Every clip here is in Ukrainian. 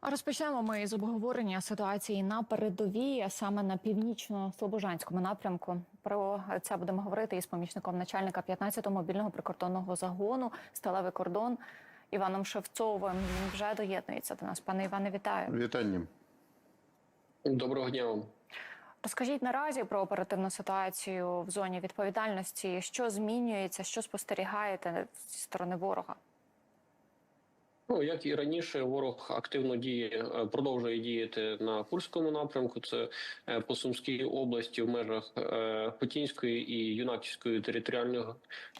А Розпочнемо ми з обговорення ситуації на передовій, а саме на північно-слобожанському напрямку. Про це будемо говорити із помічником начальника 15-го мобільного прикордонного загону Сталевий кордон Іваном Шевцовим. Він вже доєднується до нас. Пане Іване, вітаю. Вітання. Доброго дня вам. Розкажіть наразі про оперативну ситуацію в зоні відповідальності. Що змінюється, що спостерігаєте зі сторони ворога? Ну як і раніше, ворог активно діє, е, продовжує діяти на Курському напрямку. Це е, по Сумській області в межах е, Хотінської і Юнаківської територіальних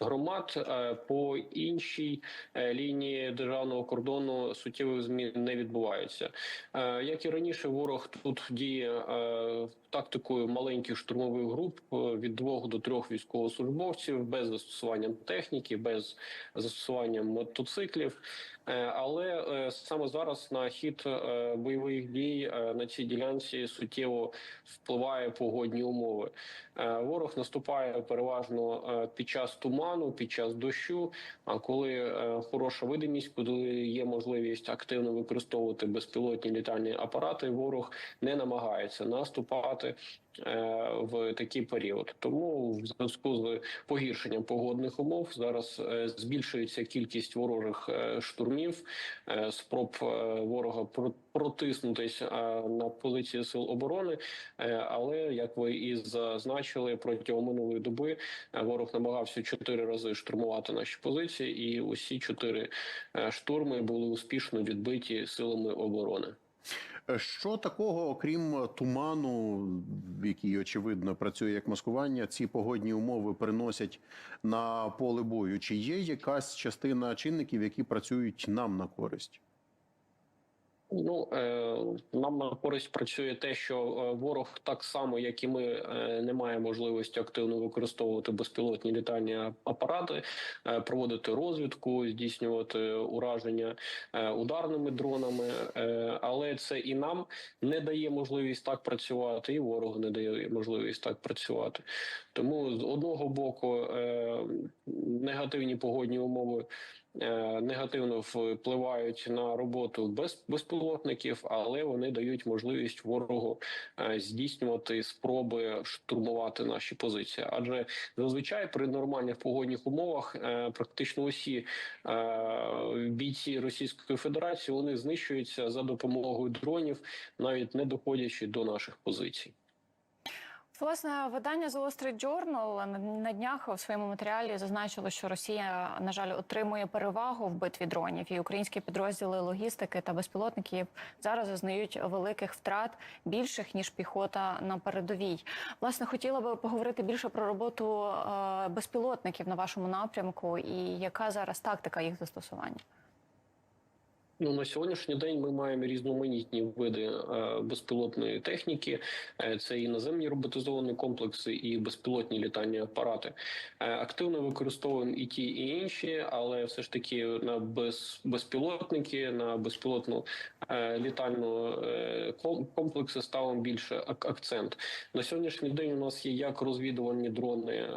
громад. Е, По іншій е, лінії державного кордону суттєвих змін не відбуваються. Е, Як і раніше, ворог тут діє е, тактикою маленьких штурмових груп е, від двох до трьох військовослужбовців без застосування техніки, без застосування мотоциклів. Е, Але е, саме зараз на хід бойових дій на цій ділянці суттєво впливає погодні умови. Ворог наступає переважно під час туману, під час дощу. А коли хороша видимість, коли є можливість активно використовувати безпілотні літальні апарати, ворог не намагається наступати е, в такий період. Тому в зв'язку з погіршенням погодних умов зараз е, збільшується кількість ворожих е, штурмів, спроб ворога про- протиснутись е, на позиції сил оборони. Але як ви і зазначили, протягом минулої доби ворог намагався чотири рази штурмувати наші позиції, і усі чотири штурми були успішно відбиті силами оборони. Що такого, окрім туману, який очевидно працює як маскування, ці погодні умови приносять на поле бою? Чи є якась частина чинників, які працюють нам на користь? Ну е, нам на користь працює те, що е, ворог так само, як і ми, е, не має можливості активно використовувати безпілотні літальні апарати, проводити розвідку, здійснювати ураження ударними дронами. Але це і нам не дає можливість так працювати, і ворогу не дає можливість так працювати. Тому з одного боку негативні погодні умови негативно впливають на роботу без безпілотників, але вони дають можливість ворогу е, здійснювати спроби штурмувати наші позиції. Адже зазвичай при нормальних погодних умовах е, практично усі е, бійці Російської Федерації вони знищуються за допомогою дронів, навіть не доходячи до наших позицій. Власне, видання The Wall Street Journal на- днях у своєму матеріалі зазначило, що Росія, на жаль, отримує перевагу в битві дронів, і українські підрозділи логістики та безпілотників зараз зазнають великих втрат більших ніж піхота на передовій. Власне, хотіла би поговорити більше про роботу е, безпілотників на вашому напрямку і яка зараз тактика їх застосування. Ну на сьогоднішній день ми маємо різноманітні види е, безпілотної техніки. Е, Це і наземні роботизовані комплекси, і безпілотні літальні апарати. Е, Активно використовуємо і ті, і інші, але все ж таки на без, безпілотники, на безпілотну літальну ком- комплекси ставимо більше ак- акцент. На сьогоднішній день у нас є як розвідувальні дрони,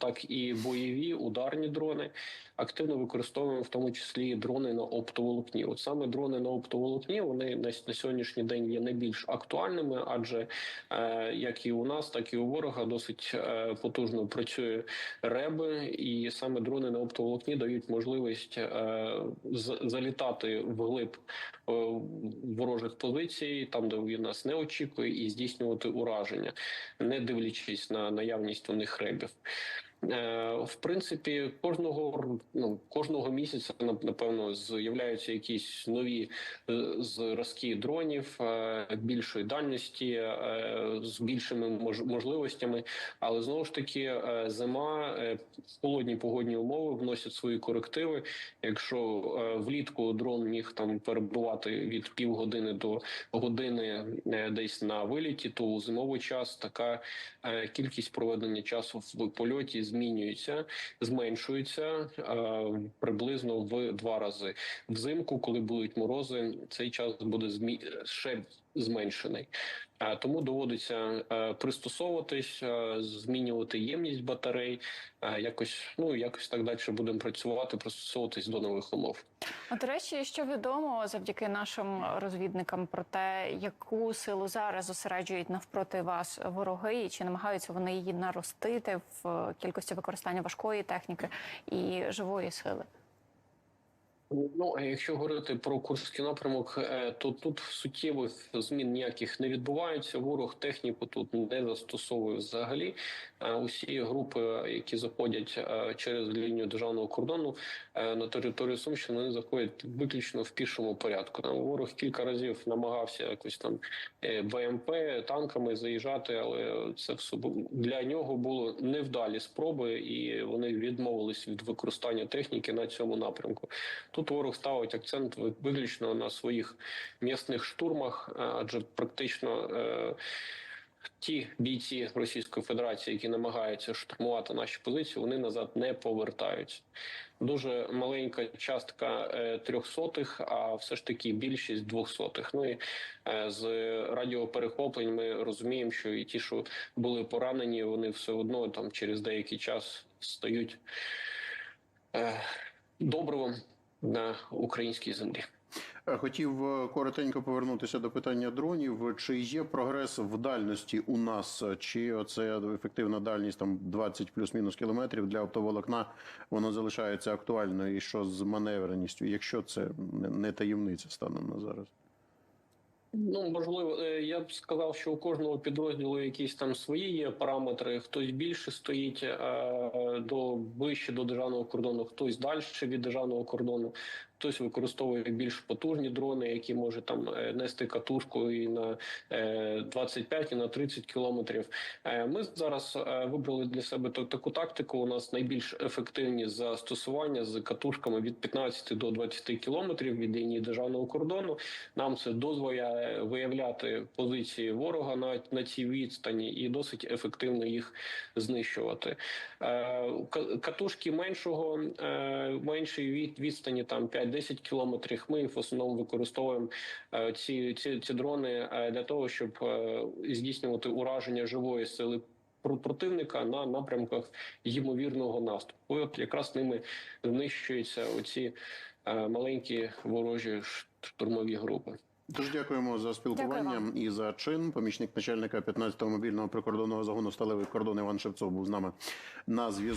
так і бойові ударні дрони. Активно використовуємо в тому числі дрони на оптоволокні. Саме дрони на оптоволокні вони на, на сьогоднішній день є найбільш актуальними, адже е, як і у нас, так і у ворога досить е, потужно працює реби, і саме дрони на оптоволокні дають можливість е, залітати вглиб е, ворожих позицій, там де він нас не очікує, і здійснювати ураження, не дивлячись на наявність у них ребів. Е, В принципі, кожного ну, кожного місяця нап- напевно з'являються якісь нові е, зразки дронів е, більшої дальності з більшими мож- можливостями. Але знову ж таки, зима холодні погодні умови вносять свої корективи. Якщо влітку дрон міг там перебувати від півгодини до години десь на виліті, то у зимовий час така кількість проведення часу в польоті змінюється, зменшується е, приблизно в два рази. Взимку, коли будуть морози, цей час буде змі... ще зменшений. Е, Тому доводиться е, пристосовуватись, змінювати ємність батарей, якось ну якось так далі будемо працювати, пристосовуватись до нових умов. А до речі, що відомо завдяки нашим розвідникам про те, яку силу зараз зосереджують навпроти вас вороги, і чи намагаються вони її наростити в кількості використання важкої техніки і живої сили? Ну, а якщо говорити про Курський напрямок, е, то тут суттєвих змін ніяких не відбувається. Ворог техніку тут не застосовує взагалі. Е, Усі групи, які заходять е, через лінію державного кордону е, на територію Сумщини, вони заходять виключно в пішому порядку. Там ворог кілька разів намагався якось там е, БМП танками заїжджати, але це все для нього було невдалі спроби, і вони відмовились від використання техніки на цьому напрямку. Тут ворог ставить акцент виключно на своїх м'ясних штурмах, адже практично е, ті бійці Російської Федерації, які намагаються штурмувати наші позиції, вони назад не повертаються. Дуже маленька частка е, трьохсотих, а все ж таки більшість двохсотих. Ну і е, з радіоперехоплень ми розуміємо, що і ті, що були поранені, вони все одно там через деякий час стають добривом на українській землі. Е, Хотів е, коротенько повернутися до питання дронів. Чи є прогрес в дальності у нас? Чи це ефективна дальність там 20 плюс-мінус кілометрів для оптоволокна воно залишається актуальною? І що з маневреністю, якщо це не- не таємниця станом на зараз? Ну можливо, е, я б сказав, що у кожного підрозділу якісь там свої є параметри. Хтось більше стоїть е, до ближче до державного кордону, хтось далі від державного кордону. Хтось використовує більш потужні дрони, які може там е, нести катушку і на е, 25, і на 30 кілометрів. Ми зараз вибрали для себе та- таку тактику. У нас найбільш ефективні застосування з катушками від 15 до 20 кілометрів від лінії державного кордону. Нам це дозволяє виявляти позиції ворога на, на цій відстані і досить ефективно їх знищувати. Е, Катушки меншого е, меншої від відстані там 5-10 кілометрів. Ми в основному використовуємо е, ці, ці, ці дрони е, для того, щоб е, здійснювати ураження живої сили. про- Противника на напрямках ймовірного наступу. От якраз ними знищуються оці е, маленькі ворожі штурмові групи. Дуже дякуємо за спілкування Дякую і за чин. Помічник начальника 15-го мобільного прикордонного загону сталевий кордон Іван Шевцов був з нами на зв'язку.